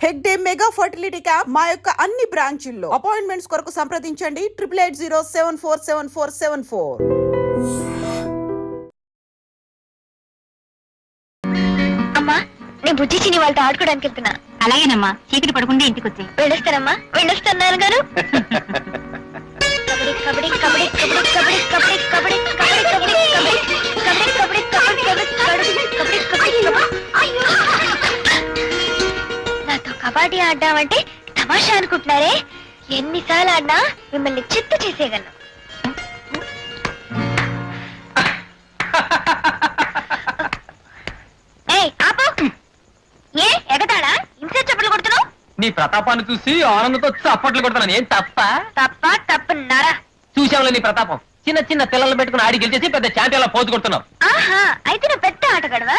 Hegde mega fertility camp మా యొక్క అన్ని బ్రాంచుల్లో అపాయింట్మెంట్స్ కొరకు సంప్రదించండి triple eight zero seven four seven four seven four అమ్మా నేను బుజ్జి చిని వాళ్ళతో ఆడుకోవడానికి వెళ్తున్నా అలాగేనమ్మా చీకటి పడకుండా ఇంటికి వచ్చి వెళ్ళొస్తానమ్మా వెళ్ళొస్తున్నాను గారు కబడ్డీ కబడ్డీ కబడ్డీ కబడ్డీ కబడ్డీ కబడ్డీ కబడ్డీ కబడ్డీ కబడ్డీ కబడ్డీ కబడ్డీ కబడ్డీ కబడ్డీ కబడ్డీ నాతో కబడ్డీ ఆడ్డామంటే తమాషా అనుకుంటున్నారే? ఎన్నిసార్లు ఆడినా మిమ్మల్ని చిత్తు చేసేయగలను. ఏ ఎగతాడా? ఇంతే చెప్పులు కొడుతున్నావు? నీ ప్రతాపాన్ని చూసి ఆనందంతో చప్పట్లు కొడుతున్నాను. ఏం తప్ప? తప్ప తప్పున్నారా చూసావులే నీ ప్రతాపం. చిన్న చిన్న పిల్లలు పెట్టుకుని ఆడి గెలిచేసి పెద్ద ఛాంపియన్ పోజు కొడుతున్నావు. ఆహా అయితే నువ్వు పెద్ద ఆటగాడవా?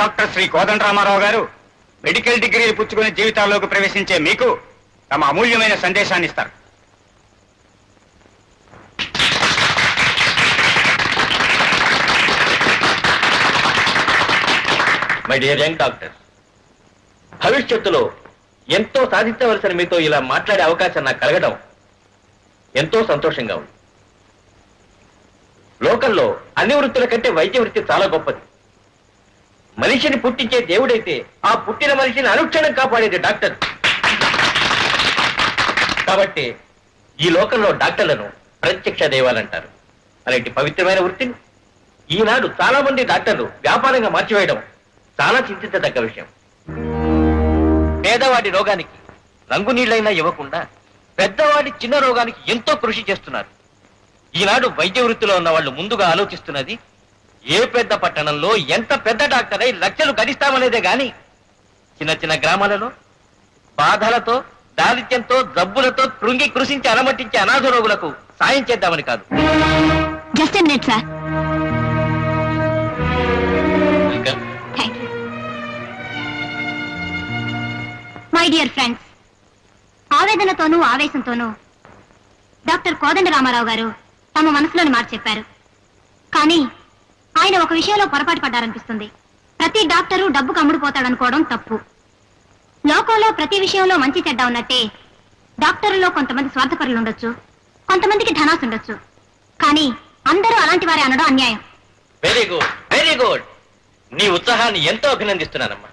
డాక్టర్ శ్రీ కోదండరామారావు గారు మెడికల్ డిగ్రీలు పుచ్చుకుని జీవితాల్లోకి ప్రవేశించే మీకు తమ అమూల్యమైన సందేశాన్ని ఇస్తారు. మై డియర్ యంగ్ డాక్టర్ భవిష్యత్తులో ఎంతో సాధించవలసిన మీతో ఇలా మాట్లాడే అవకాశం నాకు కలగడం ఎంతో సంతోషంగా ఉంది. లోకల్లో అన్ని వృత్తుల కంటే వైద్య వృత్తి చాలా గొప్పది. మనిషిని పుట్టించే దేవుడైతే ఆ పుట్టిన మనిషిని అనుక్షణం కాపాడేది డాక్టర్. కాబట్టి ఈ లోకంలో డాక్టర్లను ప్రత్యక్ష దైవాలంటారు అలాంటి పవిత్రమైన వృత్తిని ఈనాడు చాలా మంది డాక్టర్లు వ్యాపారంగా మార్చివేయడం చాలా చింతించదగ్గ విషయం. పేదవాడి రోగానికి రంగు నీళ్ళైనా ఇవ్వకుండా పెద్దవాడి చిన్న రోగానికి ఎంతో కృషి చేస్తున్నారు. ఈనాడు వైద్య వృత్తిలో ఉన్న వాళ్ళు ముందుగా ఆలోచిస్తున్నది ఏ పెద్ద పట్టణంలో ఎంత పెద్ద డాక్టర్ అయి లక్షలు గడిస్తామనేదే గాని చిన్న చిన్న గ్రామాలలో బాధలతో దారిద్ర్యంతో జబ్బులతో కృంగి కృషించి అలమటించే అనాథ రోగులకు సాయం చేద్దామని కాదు. Just minute sir my dear friends ఆవేదనతోనూ ఆవేశంతోనూ డాక్టర్ కోదండ రామారావు గారు తమ మనసులోని మాట చెప్పారు. కానీ ఆయన ఒక విషయంలో పొరపాటు పడ్డారనిపిస్తుంది. ప్రతి డాక్టరు డబ్బుకు అమ్ముడుపోతాడనుకోవడం తప్పు. లోకంలో ప్రతి విషయంలో మంచి చెడ్డ ఉన్నట్టే డాక్టర్లలో కొంతమంది స్వార్థపరులు ఉండొచ్చు కొంతమందికి ధనాసు ఉండొచ్చు కానీ అందరూ అలాంటి వారే అనడం అన్యాయం. వెరీ గుడ్ వెరీ గుడ్ నీ ఉత్సాహాన్ని ఎంతో అభినందిస్తున్నానమ్మా.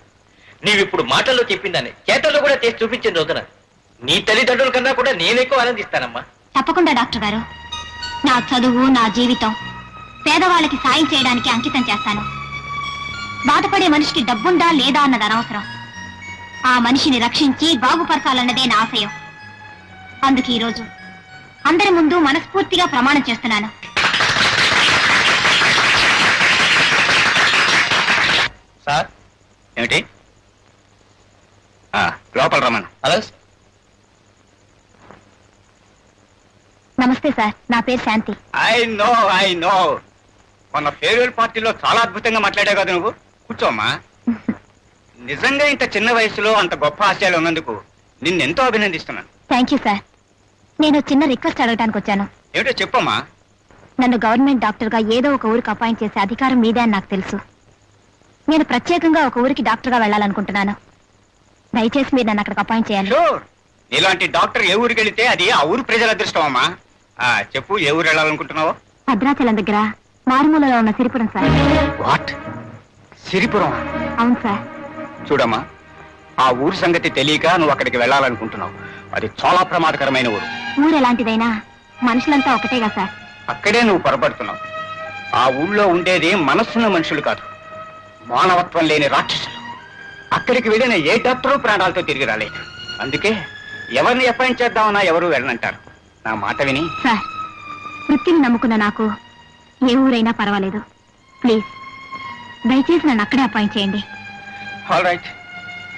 నీవిప్పుడు మాటల్లో చెప్పిందని చేతల్లో కూడా చేసి చూపించిన రోజున నీ తల్లిదండ్రుల కన్నా కూడా నేను ఎక్కువ ఆనందిస్తానమ్మా. తప్పకుండా డాక్టర్ గారు. నా చదువు నా జీవితం పేదవాళ్ళకి సాయం చేయడానికి అంకితం చేస్తాను. బాధపడే మనిషికి డబ్బుందా లేదా అన్నది అనవసరం. ఆ మనిషిని రక్షించి బాగుపరచాలన్నదే నా ఆశయం. అందుకే ఈరోజు అందరి ముందు మనస్ఫూర్తిగా ప్రమాణం చేస్తున్నాను. సార్? ఏమిటి? ఆ, లోపల రమ్మను. హలో నమస్తే సార్ నా పేరు Shanti. I know I know. మొన్న ఫేర్వెల్ పార్టీలో చాలా అద్భుతంగా మాట్లాడావు కదా నువ్వు. కూర్చోమ్మా. నిజంగా ఇంత చిన్న వయసులో అంత గొప్ప ఆశయాలు ఉన్నందుకు నిన్నెంతో అభినందిస్తున్నాను. థ్యాంక్ యూ సార్ నేను చిన్న రిక్వెస్ట్ అడగడానికి వచ్చాను. ఏమిటో చెప్పమ్మా. నన్ను గవర్నమెంట్ డాక్టర్గా ఏదో ఒక ఊరికి అపాయింట్ చేసే అధికారం మీదే అని నాకు తెలుసు. నేను ప్రత్యేకంగా ఒక ఊరికి డాక్టర్గా వెళ్ళాలనుకుంటున్నాను. దయచేసి మీరు నన్ను అక్కడికి అపాయింట్ చేయాలి షూర్ నీలాంటి డాక్టర్ ఏ ఊరికి వెళితే అది ఆ ఊరు ప్రజల అదృష్టం అమ్మా. ఆ, చెప్పు ఏ ఊరు వెళ్ళాలనుకుంటున్నావో? భద్రాచలం దగ్గర. మారుమూలలో ఉన్న సిరిపురం సార్. వాట్? సిరిపురం? అవును సార్. చూడమ్మా ఆ ఊరు సంగతి తెలియక నువ్వు అక్కడికి వెళ్ళాలనుకుంటున్నావు. అది చాలా ప్రమాదకరమైన ఊరు. ఊరు ఎలాంటిదైనా మనుషులంతా ఒకటేగా సార్. అక్కడే నువ్వు పొరపడుతున్నావు. ఆ ఊళ్ళో ఉండేది మనస్సున్న మనుషులు కాదు. మానవత్వం లేని రాక్షసులు. అక్కడికి వెళ్ళిన ఏ డాక్టరు ప్రాణాలతో తిరిగి రాలేదు. అందుకే ఎవరిని అపాయింట్ చేద్దామన్నా ఎవరు వెళ్ళనంటారు. నా మాట విని సార్ వృత్తిని నమ్ముకున్న నాకు ఏ ఊరైనా పర్వాలేదు. ప్లీజ్ దయచేసి నన్ను అక్కడే అపాయింట్ చేయండి. ఆల్ రైట్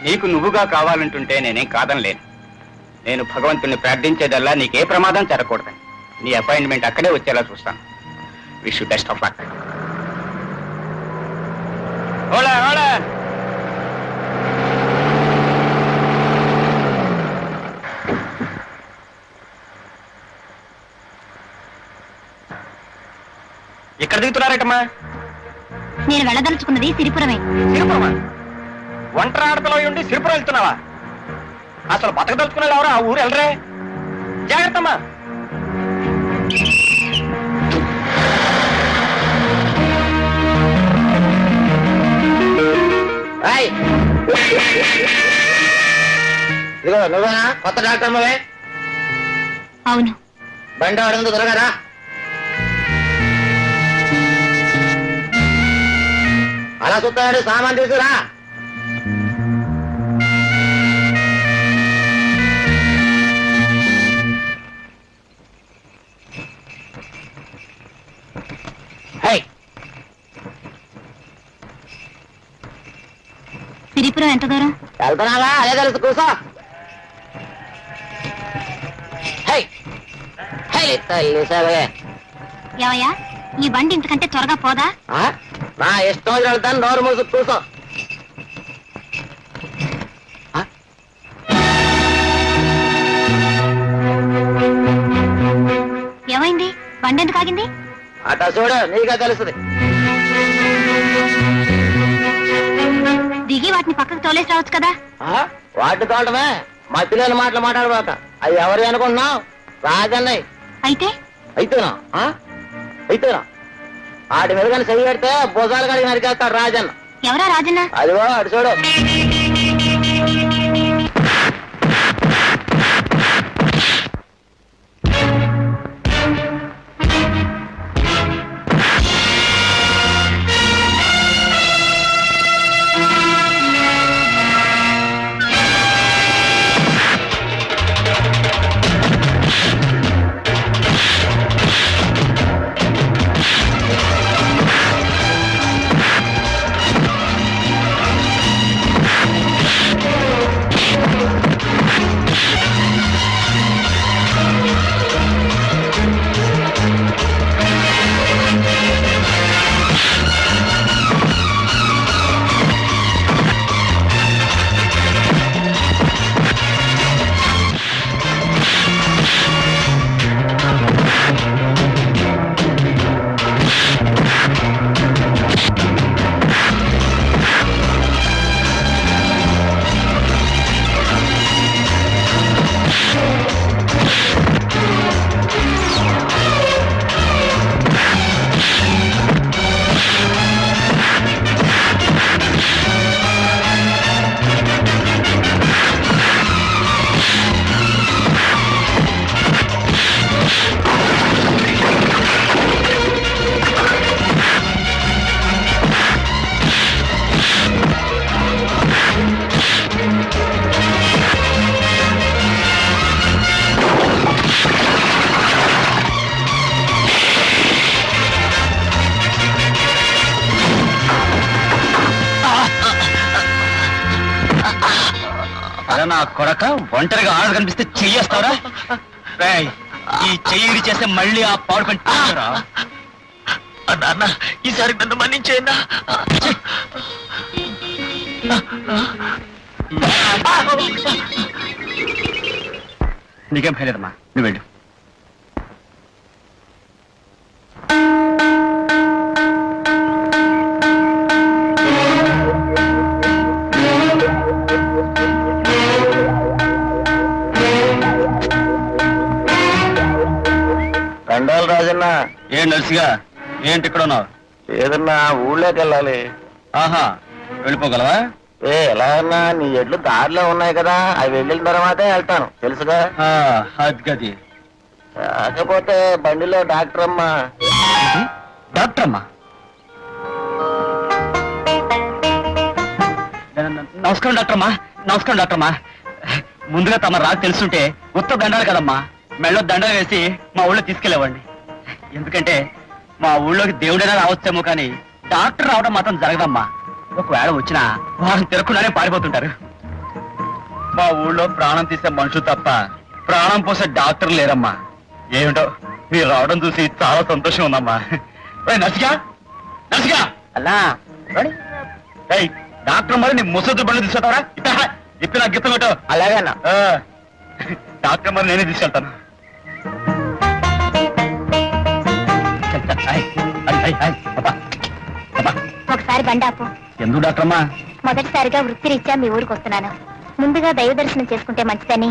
నీకు నువ్వుగా కావాలంటుంటే నేనేం కాదనలేను. నేను భగవంతుని ప్రార్థించేదల్లా నీకే ప్రమాదం జరగకూడదని. నీ అపాయింట్మెంట్ అక్కడే వచ్చేలా చూస్తాను. Wish best of luck Ola Ola ఇక్కడ దిగుతున్నారటమ్మా? నేను వెళ్ళదలుచుకున్నది సిరిపురమే. సిరిపురమా? ఒంటరి ఆడతలో ఉండి సిరిపురం వెళ్తున్నావా? అసలు బతకదలుచుకున్న ఎవరు? ఆ ఊరు వెళ్ళరే. జాగ్రత్తమ్మా. ఇదిగో నువ్వేనా? కొత్త డాక్టర్ అమ్మవే అవును. బండి వాడింది త్వరగా అలా చూస్తాడు సామాన్ తీసుకురా. హై సిరిపురం ఎంత దూరం? వెళ్తున్నావా? అదే తెలుసు కూసో. హై హై తల్లి సరే ఏవయ్యా ఈ బండి ఇంతకంటే త్వరగా పోదా? ఆ? నా ఇష్టం వెళ్తాను నోరు మూసు కూసో ఆ? ఏమైంది? బండి ఎందుకు ఆగింది? అట చూడు నీకే తెలుస్తుంది. దిగి వాటిని పక్కకు తోలేసి రావచ్చు కదా? ఆ? వాటి తోటమే. మధ్యలోని మాటలు మాట్లాడబాక అవి ఎవరు అనుకుంటున్నావు? రాజన్నయ్య. అయితే? అయితేనా? ఆ? అయితేనా? ఆడి మీద కానీ చెయ్యి పెడితే భుజాలు కడిగి నరికేస్తాడు రాజన్న. ఎవరా రాజన్న? అదిగో అటు ఒంటరిగా ఆడ కనిపిస్తే చెయ్యేస్తావరా? రేయ్, ఈ చెయ్యి చేస్తే మళ్ళీ ఆ పాడు పని చేస్తారా? అన్న ఈసారి నన్ను మన్నించేయన్నా. నీకేం భయలేదమ్మా? నువ్వు వెళ్ళు. ఏం నర్సిగా? ఏంటి ఇక్కడ ఉన్నావు? ఏదన్నా ఊళ్ళోకి వెళ్ళాలి. ఆహా వెళ్ళిపోగలవా? ఏ ఎలా అన్నా నీ ఎడ్లు దారిలో ఉన్నాయి కదా. అవి వెళ్ళిన తర్వాతే వెళ్తాను. తెలుసుగా? అది గది కాకపోతే బండిలో డాక్టర్ అమ్మ? డాక్టర్ అమ్మా? నమస్కారం డాక్టర్ అమ్మా. నమస్కారం డాక్టర్ అమ్మా. ముందుగా తమ రాకు తెలుసుంటే ఉత్త దండాలు కదమ్మా. మెళ్ళో దండలు వేసి మా ఊళ్ళో తీసుకెళ్ళేవాడిని. ఎందుకంటే మా ఊళ్ళోకి దేవుడైనా రావచ్చేమో కానీ డాక్టర్ రావడం మాత్రం జరగదమ్మా. ఒకవేళ వచ్చినా వారం తిరగకుండానే పారిపోతుంటారు. మా ఊళ్ళో ప్రాణం తీసే మనుషులు తప్ప ప్రాణం పోసే డాక్టర్ లేరమ్మా. ఏమిటో మీరు రావడం చూసి చాలా సంతోషం ఉందమ్మా. నర్సిగా? నర్సిగా? ఏయ్, డాక్టర్ మరి నీ ముసలి బండి ఇప్ప ఇప్పుడు నాకు పెట్టు అలాగేనా ఆ, డాక్టర్ మరి నేనే తీసుకెళ్తాను. ఒకసారి బండాపు ఎందుకు డాక్టర్ అమ్మా మొదటిసారిగా వృత్తిరీత్యా మీ ఊరికి వస్తున్నాను. ముందుగా దైవ దర్శనం చేసుకుంటే మంచిదని.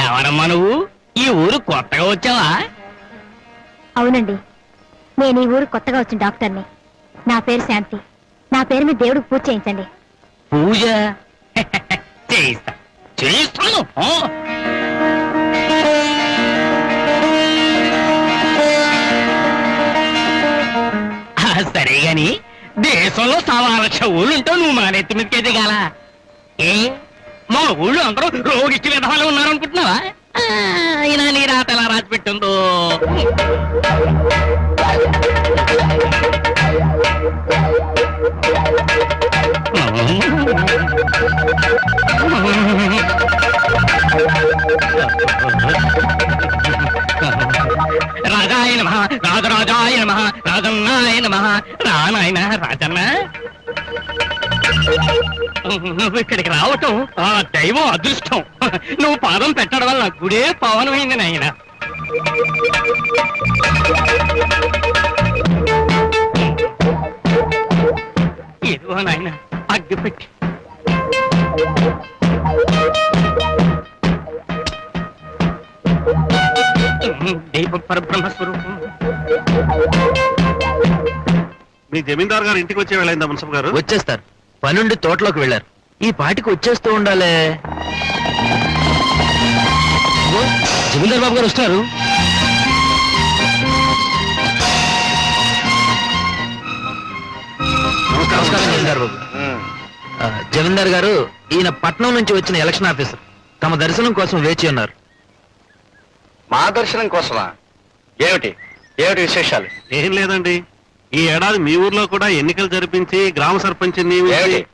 ఎవరమ్మా నువ్వు? ఈ ఊరు కొత్తగా వచ్చావా? అవునండి. నేను ఈ ఊరు కొత్తగా వచ్చిన డాక్టర్ని. నా పేరు శాంతి. నా పేరు మీద దేవుడికి పూజ చేయించండి. పూజ? చేయిస్తా. చేయిస్తాను. సరే గాని దేశంలో సవా లక్ష ఊళ్ళుంటా నువ్వు మా నెత్తి మీదకే దిగాల? ఏ? మా ఊళ్ళో అందరూ రోగిష్టి విధాలు ఉన్నారనుకుంటున్నావా? ఆ, ఇలా నీ రాత ఎలా రాసి పెట్టిందో రాజాయ నమ రాజరాజాయ నమ రాజన్నాయ నమ రానాయన రాజన్న. ఇక్కడికి రావటం ఆ దైవం అదృష్టం. నువ్వు పాదం పెట్టడం వల్ల గుడే పవనమైంది నాయన. ఏదో నాయన అగ్గి పెట్టి. దైవ పరబ్రహ్మ స్వరూపం. మీ జమీందార్ గారు ఇంటికి వచ్చే వెళ్ళైందా మున్సబ్ గారు? వచ్చేస్తారు. పనుండి తోటలోకి వెళ్ళారు. ఈ పాటికి వచ్చేస్తూ ఉండాలే. జమీందార్ బాబు గారు వస్తున్నారు. నమస్కారం జమీందార్ బాబు. ఆ, జమీందార్ గారు ఈయన పట్నం నుంచి వచ్చిన ఎలక్షన్ ఆఫీసర్. తమ దర్శనం కోసం వేచి ఉన్నారు. మా దర్శనం కోసమా? ఏమిటి? ఏమిటి విశేషాలు? ఏం లేదండి. ఈ ఏడాది మీ ఊర్లో కూడా ఎన్నికలు జరిపించి గ్రామ సర్పంచ్ నియమించి ఏమిటి?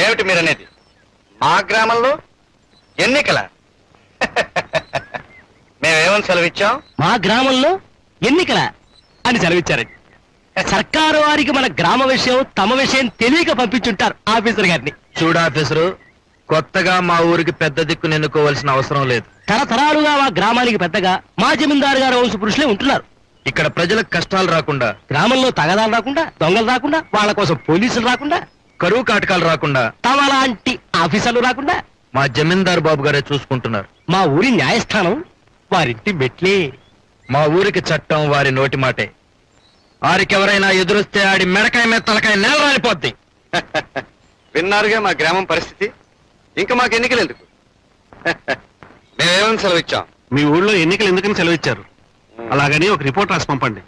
ఏమిటి మీరు అనేది మా గ్రామంలో ఎన్నికల? మేమేమని సెలవిచ్చాం? మా గ్రామంలో ఎన్నికల అని సెలవిచ్చారండి. సర్కారు వారికి మన గ్రామ విషయం తమ విషయం తెలియక పంపించుంటారు ఆఫీసర్ గారిని. చూడు ఆఫీసరు కొత్తగా మా ఊరికి పెద్ద దిక్కును ఎన్నుకోవాల్సిన అవసరం లేదు. తరతరాలుగా మా గ్రామానికి పెద్దగా మా జమీందారు గారు వంశ పురుషులే ఉంటున్నారు. ఇక్కడ ప్రజలకు కష్టాలు రాకుండా గ్రామంలో తగదాలు రాకుండా దొంగలు రాకుండా వాళ్ళ కోసం పోలీసులు రాకుండా కరువు కాటకాలు రాకుండా తమ లాంటి ఆఫీసర్లు రాకుండా మా జమీందార్ బాబు గారే చూసుకుంటున్నారు. మా ఊరి న్యాయస్థానం వారింటి మెట్లే. మా ఊరికి చట్టం వారి నోటి మాటే. వారికెవరైనా ఎదురొస్తే ఆడి మెడకాయ మీద తలకాయ నేల రాలిపోద్ది. విన్నారుగా మా గ్రామం పరిస్థితి? ఇంకా మాకు ఎన్నికలు ఎందుకు? మేమేమని సెలవిచ్చాం? మీ ఊళ్ళో ఎన్నికలు ఎందుకని సెలవిచ్చారు? అలాగని ఒక రిపోర్ట్ రాసి పంపండి.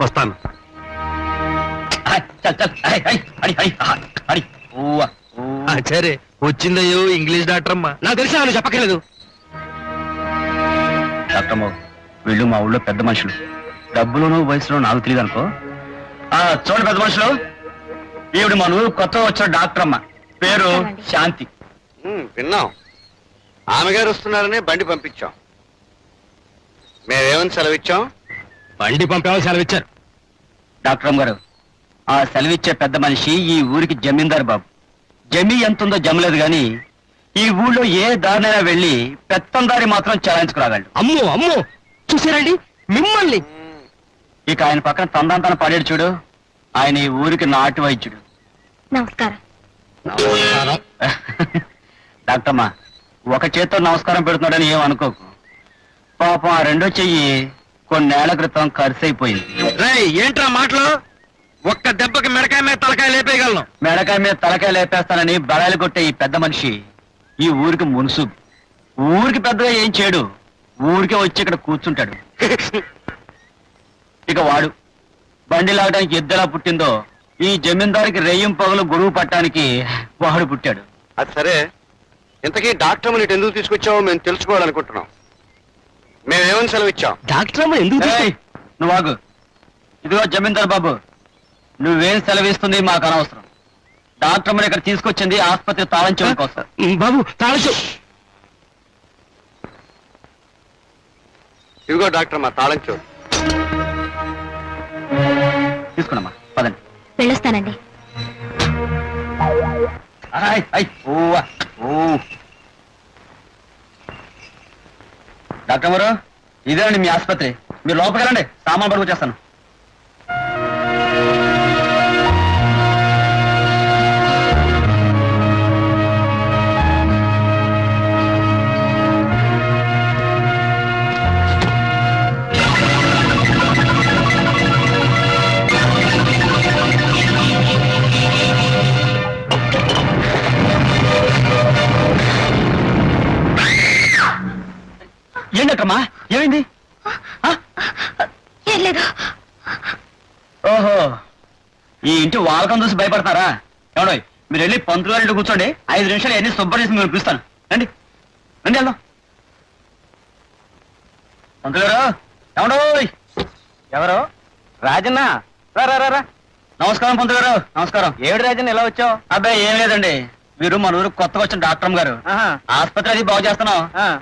వస్తాను. సరే వచ్చిందయ్యో ఇంగ్లీష్ డాక్టర్ అమ్మా నాకు తెలిసి నువ్వు చెప్పక్కర్లేదు. డాక్టర్ బాబు వీళ్ళు మా ఊళ్ళో పెద్ద మనుషులు. డబ్బులోనూ వయసులో నాకు తెలియదు అనుకో ఆ, చూడండి పెద్ద మనుషులు. ఈవిడ మన ఊరు కొత్త వచ్చిన డాక్టర్ అమ్మ. పేరు శాంతి. విన్నాం. ఆమె గారు వస్తున్నారని బండి పంపించాం. మేమేమని సెలవిచ్చాం? బండి పంపేవాళ్ళు సెలవిచ్చారు. డాక్టర్ అమ్మ గారు ఆ సెలవిచ్చే పెద్ద మనిషి ఈ ఊరికి జమీందారు బాబు. జమీ ఎంత ఉందో జమలేదు గాని ఈ ఊళ్ళో ఏ దారినైనా వెళ్ళి పెత్తందారి మాత్రం చలాయించుకురాగలడు. అమ్మో అమ్మో! చూసారండి మిమ్మల్ని! ఇక ఆయన పక్కన తందాంతన పడేడు చూడు. ఆయన ఈ ఊరికి నాటు వైద్యుడు. నమస్కారం. నమస్కారం. డాక్టర్ అమ్మా ఒక చేత్తో నమస్కారం పెడుతున్నాడని ఏం అనుకోకు. పాపం ఆ రెండో చెయ్యి కొన్నేళ్ళ క్రితం ఖర్చు అయిపోయింది రేయ్ ఏంట్రా మాటలు? ఒక్క దెబ్బకి మెడకాయ మీద తలకాయ లేపేయగలను. మెడకాయ మీద తలకాయ లేపేస్తానని బడాయిలు కొట్టే ఈ పెద్ద మనిషి ఈ ఊరికి మునుసు. ఊరికి పెద్దగా ఏం చేయడు ఊరికే వచ్చి ఇక్కడ కూర్చుంటాడు. ఇక వాడు బండి లాగడానికి ఎద్దెలా పుట్టిందో ఈ జమీందారికి రెయ్యం పగలు గొడుగు పట్టడానికి వాడు పుట్టాడు. అది సరే. ఇంతకీ డాక్టర్ ఇటు ఎందుకు తీసుకొచ్చావో మేము తెలుసుకోవాలనుకుంటున్నాం. మేమేమని సెలవిచ్చాం? డాక్టర్ అమ్మ ఎందుకు నువ్వు ఆగు. ఇదిగో జమీందార్ బాబు నువ్వేం సెలవిస్తుంది మాకు అనవసరం. డాక్టర్ అమ్మని ఇక్కడ తీసుకొచ్చింది ఆసుపత్రి తాళం చెవుల కోసం. బాబు తాళచు ఇదిగో డాక్టర్ మా తాళం చెవు. తీసుకున్నామా పదండి. వెళ్ళొస్తానండి. డాక్టర్ గారు ఇదేనండి మీ ఆసుపత్రి. మీరు లోపలికి వెళ్ళండి సామాన్ పడుకు చేస్తాను ఏమైంది? ఆ? ఏం లేదు. ఓహో ఈ ఇంటి వాలకం చూసి భయపడతారా? ఎవడో మీరు వెళ్ళి పంతులు గారి కూర్చోండి. ఐదు నిమిషాలు ఎన్ని శుభ్రం చేసి మీరు పిలుస్తాను. రండి. రండి వెళ్దాం. పంతులు గారు ఎవడో ఎవరు? రాజన్న? రా రా రా, రా. నమస్కారం పంతులు గారు. నమస్కారం. ఏడు రాజన్న ఎలా వచ్చావు? అబ్బాయి ఏం లేదండి. మీరు మన ఊరు కొత్తగా వచ్చిన డాక్టర్ గారు. ఆహా. ఆసుపత్రి అది బాగు చేస్తున్నాం.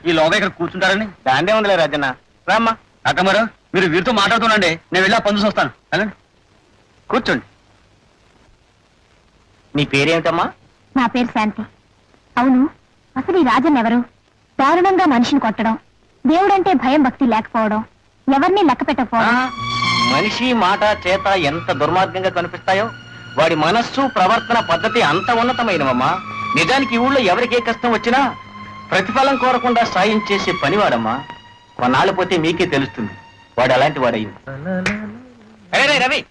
ఈ లోగా ఇక్కడ కూర్చుంటారని. దాందే ఉందిలే రాజన్న. రామ్మా. డాక్టర్ గారు మీరు వీరితో మాట్లాడుతుండండి. నేను వెళ్ళి ఆ చూసి వస్తాను కూర్చోండి. నీ పేరేమిటమ్మా? నా పేరు శాంతి. అవును అసలు ఈ రాజన్ ఎవరు? దారుణంగా మనిషిని కొట్టడం దేవుడంటే భయం భక్తి లేకపోవడం ఎవరిని లెక్క పెట్టకపోవడం? మనిషి మాట చేత ఎంత దుర్మార్గంగా కనిపిస్తాయో వాడి మనస్సు ప్రవర్తన పద్ధతి అంత ఉన్నతమైనవమ్మా. నిజానికి ఊళ్ళో ఎవరికి ఏ కష్టం వచ్చినా ప్రతిఫలం కోరకుండా సాయం చేసే పనివాడమ్మా. కొన్నాళ్ళు పోతే మీకే తెలుస్తుంది. వాడు అలాంటి రే రవి.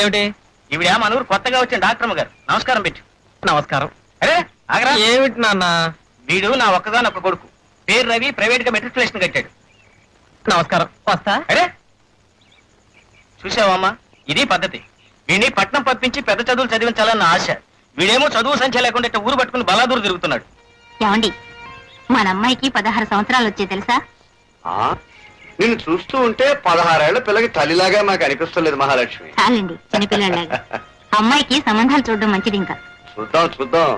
ఏమిటి? ఈవిడ మన ఊరు కొత్తగా వచ్చిన డాక్టర్ గారు. నమస్కారం పెట్టు. నమస్కారం. అరే ఆగరా. ఏమిటి నాన్న? వీడు నా ఒక్కగానొక్క కొడుకు. పేరు రవి ప్రైవేట్గా మెట్రికులేషన్ కట్టాడు. నమస్కారం. వస్తా. అరే చూసావమ్మా? ఇది పద్ధతి. వీడిని పట్నం పంపించి పెద్ద చదువులు చదివించాలన్న ఆశ. వీడేమో చదువు సంఖ్య లేకుండా ఇట్ట ఊరు పట్టుకుని బలాదూరు తిరుగుతున్నాడు. ఏమండి మన అమ్మాయికి పదహారు సంవత్సరాలు వచ్చే తెలుసా? నిన్ను చూస్తూ ఉంటే పదహారేళ్ళ పిల్లకి తల్లిలాగా మాకు అనిపిస్తలేదు మహాలక్ష్మి. చాలండి చిన్నపిల్లలాగా అమ్మాయికి సంబంధాలు చూడడం మంచిది ఇంకా. చూద్దాం చూద్దాం.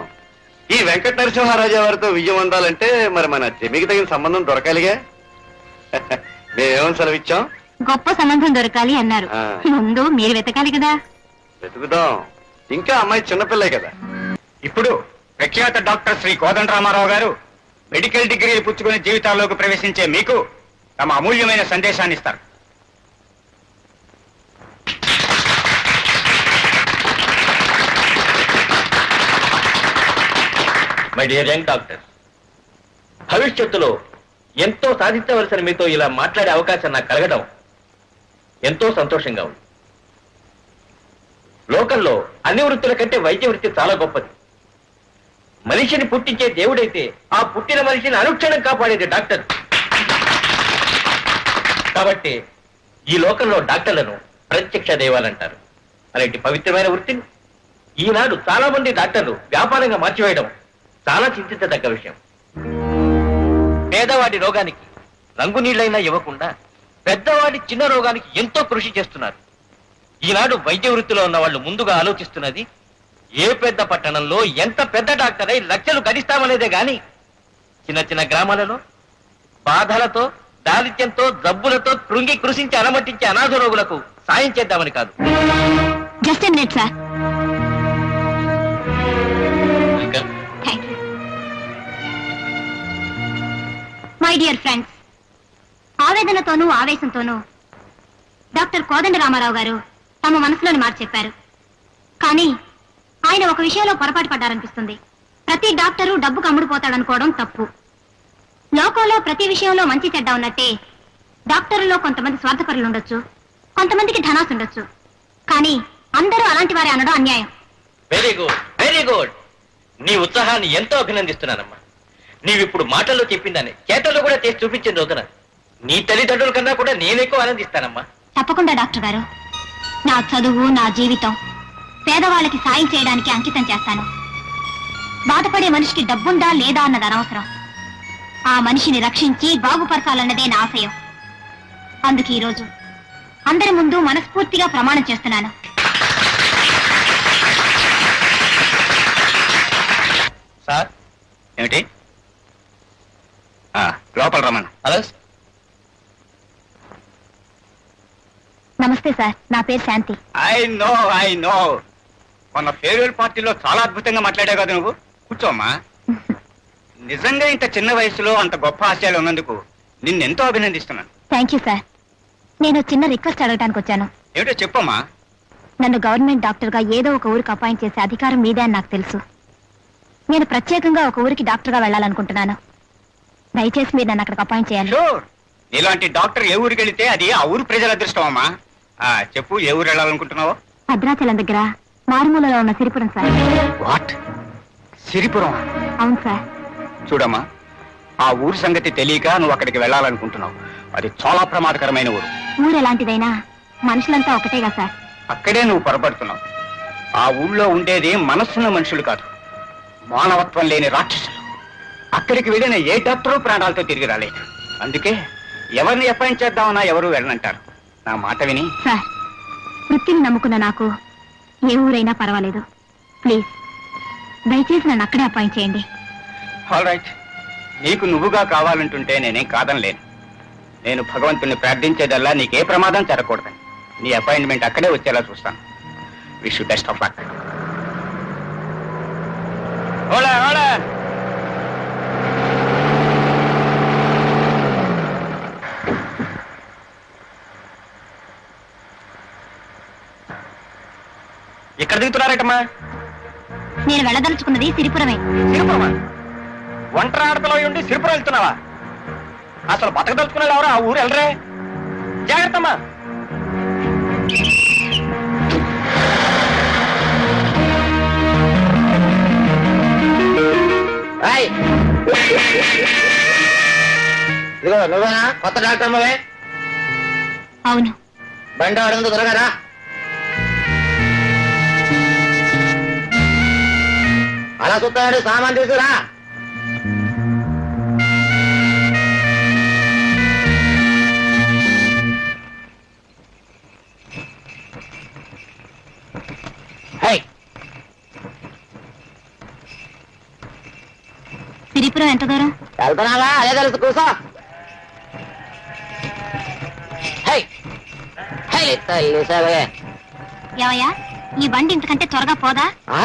ఈ వెంకట నరసింహారాజా వారితో విజయం అందాలంటే మరి మన జమికి తగిన సంబంధం దొరకాలిగా? మేమేమని సెలవిచ్చాం? గొప్ప సంబంధం దొరకాలి అన్నారు. ఆ. ముందు మీరు వెతకాలి కదా. వెతుకుదాం. ఇంకా అమ్మాయి చిన్నపిల్లే కదా. ఇప్పుడు ప్రఖ్యాత డాక్టర్ శ్రీ కోదండరామారావు గారు మెడికల్ డిగ్రీలు పుచ్చుకుని జీవితాల్లోకి ప్రవేశించే మీకు తమ అమూల్యమైన సందేశాన్ని ఇస్తారు. మై డియర్ యంగ్ డాక్టర్ భవిష్యత్తులో ఎంతో సాధించవలసిన మీతో ఇలా మాట్లాడే అవకాశం నాకు కలగడం ఎంతో సంతోషంగా ఉంది. లోకంలో అన్ని వృత్తుల కంటే వైద్య వృత్తి చాలా గొప్పది. మనిషిని పుట్టించే దేవుడైతే ఆ పుట్టిన మనిషిని అనుక్షణం కాపాడేది డాక్టర్. కాబట్టి ఈ లోకంలో డాక్టర్లను ప్రత్యక్ష దైవాలంటారు అలాంటి పవిత్రమైన వృత్తిని ఈనాడు చాలా మంది డాక్టర్లు వ్యాపారంగా మార్చివేయడం చాలా చింతించదగ్గ విషయం. పేదవాడి రోగానికి రంగు నీళ్ళైనా ఇవ్వకుండా పెద్దవాడి చిన్న రోగానికి ఎంతో కృషి చేస్తున్నారు. ఈనాడు వైద్య వృత్తిలో ఉన్న వాళ్ళు ముందుగా ఆలోచిస్తున్నది ఏ పెద్ద పట్టణంలో ఎంత పెద్ద డాక్టర్ అయి లక్షలు గడిస్తామనేదే గాని చిన్న చిన్న గ్రామాలలో బాధలతో దారిద్ర్యంతో జబ్బులతో కృంగి కృషించి అలమటించే అనాథ రోగులకు సాయం చేద్దామని కాదు. Just minute sir. Thank you my dear friends ఆవేదనతోనూ ఆవేశంతోనూ డాక్టర్ కోదండ రామారావు గారు తమ మనసులోని మాట చెప్పారు. కానీ ఆయన ఒక విషయంలో పొరపాటు పడ్డారనిపిస్తుంది. ప్రతి డాక్టరు డబ్బుకు అమ్ముడుపోతాడనుకోవడం తప్పు. లోకంలో ప్రతి విషయంలో మంచి చెడ్డ ఉన్నట్టే డాక్టర్లలో కొంతమంది స్వార్థపరులు ఉండొచ్చు కొంతమందికి ధనాసు ఉండొచ్చు. కానీ అందరూ అలాంటి వారే అనడం అన్యాయం. వెరీ గుడ్ వెరీ గుడ్ నీ ఉత్సాహాన్ని ఎంతో అభినందిస్తున్నానమ్మా. నీవిప్పుడు మాటల్లో చెప్పిందని చేతల్లో కూడా చేసి చూపించిన రోజున నీ తల్లిదండ్రుల కన్నా కూడా నేనెక్కువ ఆనందిస్తానమ్మా. తప్పకుండా డాక్టర్ గారు. నా చదువు నా జీవితం. పేదవాళ్ళకి సాయం చేయడానికి అంకితం చేస్తాను. బాధపడే మనిషికి డబ్బుందా లేదా అన్నది అనవసరం. ఆ మనిషిని రక్షించి బాగుపరచాలన్నదే నా ఆశయం. అందుకే ఈరోజు అందరి ముందు మనస్ఫూర్తిగా ప్రమాణం చేస్తున్నాను. సార్ ఏమిటి? ఆ, లోపల రమ్మను హలో నమస్తే సార్ నా పేరు Shanti. I know I know. మొన్న ఫేర్వెల్ పార్టీలో చాలా అద్భుతంగా మాట్లాడావు కదా నువ్వు. కూర్చోమ్మా. నిజంగా ఇంత చిన్న వయసులో అంత గొప్ప ఆశయాలు ఉన్నందుకు నిన్నెంతో అభినందిస్తున్నాను. Thank you sir. నేను చిన్న రిక్వెస్ట్ అడగడానికి వచ్చాను. ఏమిటో చెప్పమ్మా. నన్ను గవర్నమెంట్ డాక్టర్గా ఏదో ఒక ఊరికి అపాయింట్ చేసే అధికారం మీదే అని నాకు తెలుసు. నేను ప్రత్యేకంగా ఒక ఊరికి డాక్టర్గా వెళ్ళాలనుకుంటున్నాను. దయచేసి మీరు నన్ను అక్కడికి అపాయింట్ చేయాలి షూర్. ఇలాంటి డాక్టర్ ఏ ఊరికి వెళితే అది ఆ ఊరు ప్రజల అదృష్టం అమ్మా. ఆ, చెప్పు ఏ ఊరు వెళ్ళాలనుకుంటున్నావో? భద్రాచలం దగ్గర మారుమూలలో ఉన్న సిరిపురం సార్. వాట్ సిరిపురం అవును సార్. చూడమ్మా ఆ ఊరు సంగతి తెలియక నువ్వు అక్కడికి వెళ్ళాలనుకుంటున్నావు. అది చాలా ప్రమాదకరమైన ఊరు. ఊరు ఎలాంటిదైనా మనుషులంతా ఒకటేగా సార్. అక్కడే నువ్వు పొరపడుతున్నావు. ఆ ఊళ్ళో ఉండేది మనస్సున్న మనుషులు కాదు. మానవత్వం లేని రాక్షసులు. అక్కడికి వెళ్ళిన ఏ డాక్టరు ప్రాణాలతో తిరిగి రాలేదు. అందుకే ఎవరిని అపాయింట్ చేద్దామన్నా ఎవరు వెళ్ళనంటారు. నా మాట విని? సార్ వృత్తిని నమ్ముకున్న నాకు ఏ ఊరైనా పర్వాలేదు. ప్లీజ్ దయచేసి నన్ను అక్కడే అపాయింట్ చేయండి. ఆల్ రైట్ నీకు నువ్వుగా కావాలంటుంటే నేనేం కాదనలేను. నేను భగవంతుని ప్రార్థించేదల్లా నీకే ప్రమాదం జరగకూడదని. నీ అపాయింట్మెంట్ అక్కడే వచ్చేలా చూస్తాను. Wish best of luck Ola ఇక్కడ దిగుతున్నారటమ్మా? నేను వెళ్ళదలుచుకున్నది సిరిపురమే. సిరిపురమా? ఒంటరి ఆడపిల్ల ఉండి సిరిపురం వెళ్తున్నావా? అసలు బతకదలుచుకున్నాడు ఎవరు ఆ ఊరు వెళ్ళరే జాగ్రత్తమ్మా. ఇదిగో నువ్వేనా? కొత్త డాక్టర్ అమ్మవే? అవును. బండి అడుగుంది త్వరగా అలా చూస్తాడు సామాన్ తీసుకురా. హై. సిరిపురం ఎంత దూరం? వెళ్తున్నావా? అదే తెలుసు కూసో హై. హై తల్లి సరే ఏవయ్యా ఈ బండి ఇంతకంటే త్వరగా పోదా? ఆ?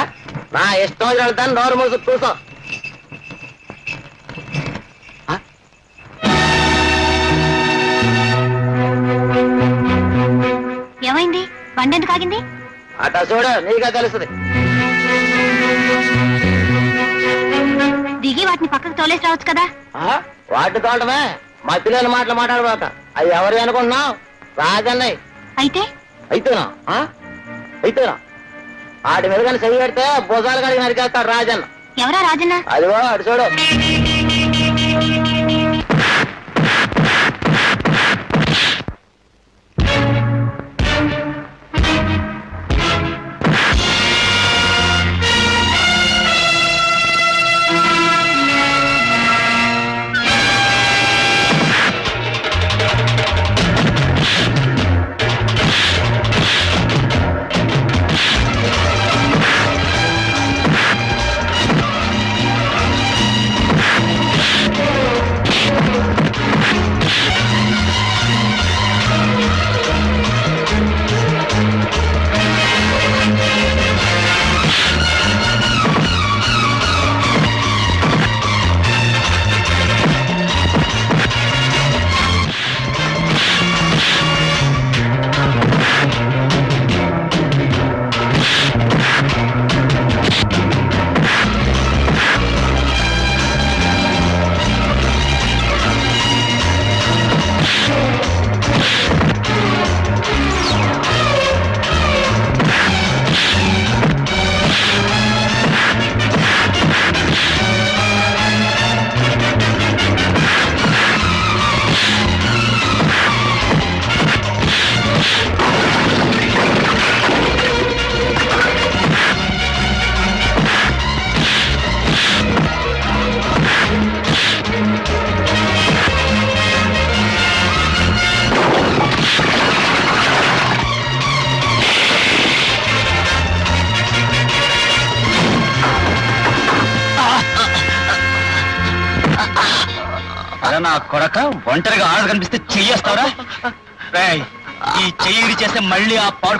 నా ఇష్టం వచ్చిన వెళ్తాను నోరు మూసు కూసో. ఆ? ఏమైంది? బండి ఎందుకు ఆగింది? అట చూడు నీకే తెలుస్తుంది దిగి వాటిని పక్కకు తోలేసి రావచ్చు కదా? ఆ? వాటి తోటమే మా పిల్లల మాటలు మాట్లాడబోక అవి ఎవరు అనుకుంటున్నావు? రాజన్నయ్య. అయితే? అయితేనా? ఆ? అయితేనా? ఆడి మీద కానీ చెయ్యి పెడితే భుజాలు కడిగి నరికేస్తాడు రాజన్న. ఎవరా రాజన్న? అదిగో అటు చూడు. ఈ చెయ్యి చేస్తే మళ్ళీ ఆ పాడు